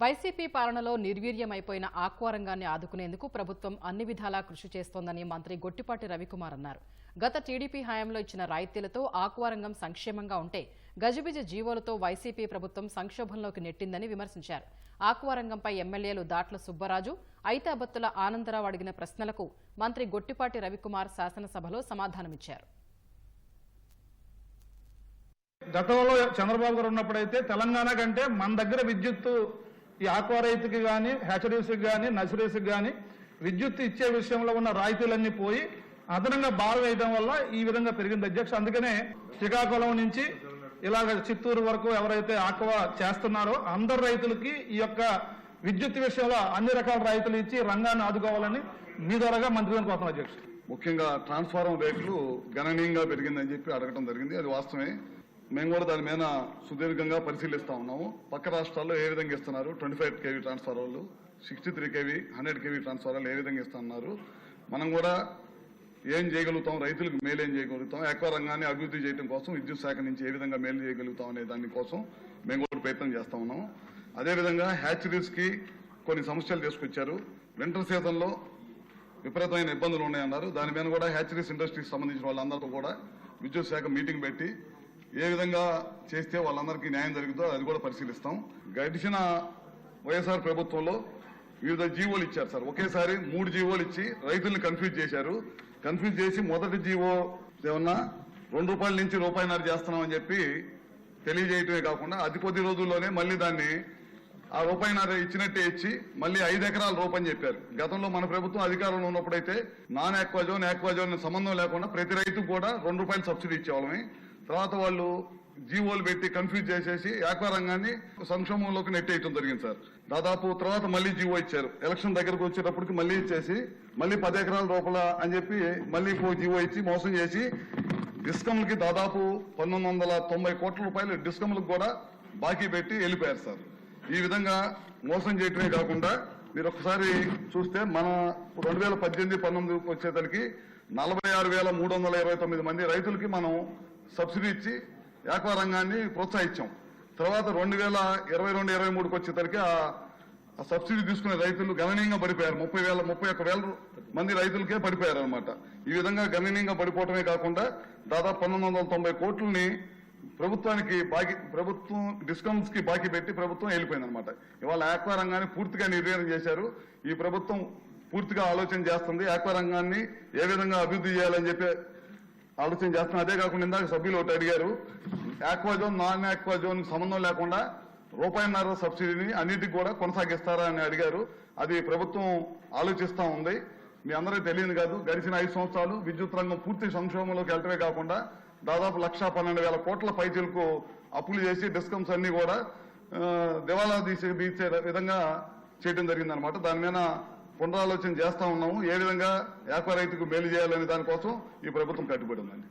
YCP పాలనలో నిర్వీర్యమైపోయిన ఆక్వారంగాన్ని ఆదుకునేందుకు ప్రభుత్వం అన్ని విధాలా కృషి చేస్తోందని మంత్రి గొట్టిపాటి రవికుమార్ అన్నారు. గత టీడీపీ హయాంలో ఇచ్చిన రాయితీలతో ఆక్వారంగం సంక్షేమంగా ఉంటే గజబిజ జీవోలతో వైసీపీ ప్రభుత్వం సంక్షోభంలోకి నెట్టిందని విమర్శించారు. ఆక్వారంగంపై ఎమ్మెల్యేలు దాట్ల సుబ్బరాజు ఐతాబత్తుల ఆనందరావు అడిగిన ప్రశ్నలకు మంత్రి గొట్టిపాటి రవికుమార్ శాసనసభలో సమాధానమిచ్చారు. గతంలో చంద్రబాబు గారు ఉన్నప్పుడైతే తెలంగాణ కంటే మన దగ్గర విద్యుత్ ఈ ఆక్వా రైతుకి కానీ హ్యాచరీస్కి కానీ నర్సరీస్కి కానీ విద్యుత్ ఇచ్చే విషయంలో ఉన్న రాయితీలన్నీ పోయి అదనంగా భారం వేయడం వల్ల ఈ విధంగా పెరిగింది అధ్యక్ష. అందుకనే శ్రీకాకుళం నుంచి ఇలాగ చిత్తూరు వరకు ఎవరైతే ఆక్వా చేస్తున్నారో అందరు రైతులకి ఈ యొక్క విద్యుత్ విషయంలో అన్ని రకాల రైతులు ఇచ్చి రంగాన్ని ఆదుకోవాలని మీ ద్వారాగా మంత్రిని కోరుతున్నాను అధ్యక్ష. ముఖ్యంగా ట్రాన్స్ఫార్మర్ రేట్లు గణనీయంగా పెరిగిందని చెప్పి అడగటం జరిగింది. అది వాస్తవమే. మేము కూడా దాని మీద సుదీర్ఘంగా పరిశీలిస్తా ఉన్నాము. పక్క రాష్ట్రాల్లో ఏ విధంగా ఇస్తున్నారు? ట్వంటీ ఫైవ్ కేవీ ట్రాన్స్ఫార్మర్లు sixty three KV hundred KV ట్రాన్స్ఫార్మర్లు ఏ విధంగా ఇస్తున్నారు? మనం కూడా ఏం చేయగలుగుతాం? రైతులకు మేలు ఏం చేయగలుగుతాం? ఎక్కువ రంగాన్ని అభివృద్ధి చేయడం కోసం విద్యుత్ శాఖ నుంచి ఏ విధంగా మేలు చేయగలుగుతాం అనే దానికోసం మేము కూడా ప్రయత్నం చేస్తా ఉన్నాం అదేవిధంగా హ్యాచరీస్కి కొన్ని సమస్యలు తీసుకొచ్చారు. వింటర్ సీజన్లో విపరీతమైన ఇబ్బందులు ఉన్నాయన్నారు. దాని మీద కూడా హ్యాచరీస్ ఇండస్ట్రీకి సంబంధించిన వాళ్ళందరితో కూడా విద్యుత్ శాఖ మీటింగ్ పెట్టి ఏ విధంగా చేస్తే వాళ్ళందరికీ న్యాయం జరుగుతుందో అది కూడా పరిశీలిస్తాం. గడిచిన వైఎస్ఆర్ ప్రభుత్వంలో వివిధ జీవోలు ఇచ్చారు సార్. ఒకేసారి మూడు జీవోలు ఇచ్చి రైతుల్ని కన్ఫ్యూజ్ చేశారు. కన్ఫ్యూజ్ చేసి మొదటి జీవో ఏమన్నా రెండు రూపాయల నుంచి రూపాయిన్నర చేస్తున్నామని చెప్పి తెలియజేయటమే కాకుండా అతి కొద్ది రోజుల్లోనే మళ్ళీ దాన్ని ఆ రూపాయిన్నర ఇచ్చినట్టే ఇచ్చి మళ్ళీ ఐదు ఎకరాల రూపని చెప్పారు. గతంలో మన ప్రభుత్వం అధికారంలో ఉన్నప్పుడైతే నాన్ ఆక్వాజోన్ ఆక్వాజోన్ సంబంధం లేకుండా ప్రతి రైతుకు కూడా రెండు రూపాయలు సబ్సిడీ ఇచ్చేవాళ్ళమే. తర్వాత వాళ్ళు జీవోలు పెట్టి కన్ఫ్యూజ్ చేసేసి వ్యాపారంగాన్ని రంగాన్ని సంక్షోభంలోకి నెట్టేయటం జరిగింది సార్. దాదాపు తర్వాత మళ్ళీ జీవో ఇచ్చారు. ఎలక్షన్ దగ్గరకు వచ్చేటప్పటికి మళ్ళీ ఇచ్చేసి మళ్ళీ పది ఎకరాల రూపాయల అని చెప్పి మళ్ళీ ఇంకో జీవో ఇచ్చి మోసం చేసి డిస్కమ్లకి దాదాపు పంతొమ్మిది వందల తొంభై కోట్ల రూపాయలు డిస్కమ్లకు కూడా బాకీ పెట్టి వెళ్ళిపోయారు సార్. ఈ విధంగా మోసం చేయటమే కాకుండా మీరు ఒకసారి చూస్తే మన రెండు వేల పద్దెనిమిది పంతొమ్మిది వచ్చేసరికి నలభై ఆరు వేల మూడు వందల ఇరవై తొమ్మిది మంది రైతులకి మనం సబ్సిడీ ఇచ్చి యాక్వా రంగాన్ని ప్రోత్సహించాం. తర్వాత రెండు వేల ఇరవై రెండు ఇరవై మూడుకి వచ్చేసరికి ఆ ఆ సబ్సిడీ తీసుకునే రైతులు గణనీయంగా పడిపోయారు. ముప్పై వేల ముప్పై ఒక్క వేల మంది రైతులకే పడిపోయారు అనమాట ఈ విధంగా గణనీయంగా పడిపోవటమే కాకుండా దాదాపు పంతొమ్మిది వందల తొంభై కోట్లని ప్రభుత్వానికి బాకీ ప్రభుత్వం డిస్కౌంట్స్కి బాకీ పెట్టి ప్రభుత్వం వెళ్ళిపోయింది అనమాట ఇవాళ ఆక్వా రంగాన్ని పూర్తిగా నిర్వీర్యం చేశారు. ఈ ప్రభుత్వం పూర్తిగా ఆలోచన చేస్తుంది. ఆక్వా రంగాన్ని ఏ విధంగా అభివృద్ధి చేయాలని చెప్పి ఆలోచన చేస్తున్నాం. అదే కాకుండా ఇందాక సభ్యులు ఒకటి అడిగారు ఆక్వాజోన్ నాన్ ఆక్వాజోన్ సంబంధం లేకుండా రూపాయిన్నర సబ్సిడీని అన్నిటికి కూడా కొనసాగిస్తారా? అని అడిగారు. అది ప్రభుత్వం ఆలోచిస్తా ఉంది. మీ అందరికీ తెలియదు కాదు గడిచిన ఐదు సంవత్సరాలు విద్యుత్ రంగం పూర్తి సంక్షోభంలోకి వెళ్ళటమే కాకుండా దాదాపు లక్ష పన్నెండు వేల కోట్ల పైచీలకు అప్పులు చేసి డిస్కమ్స్ అన్ని కూడా దివాలా తీసే తీసే విధంగా చేయడం జరిగిందనమాట దాని మీద పునరాలోచన చేస్తా ఉన్నాము. ఏ విధంగా ఏకవ రైతుకు మేలు చేయాలనే దానికోసం ఈ ప్రభుత్వం కట్టుబడి ఉందండి.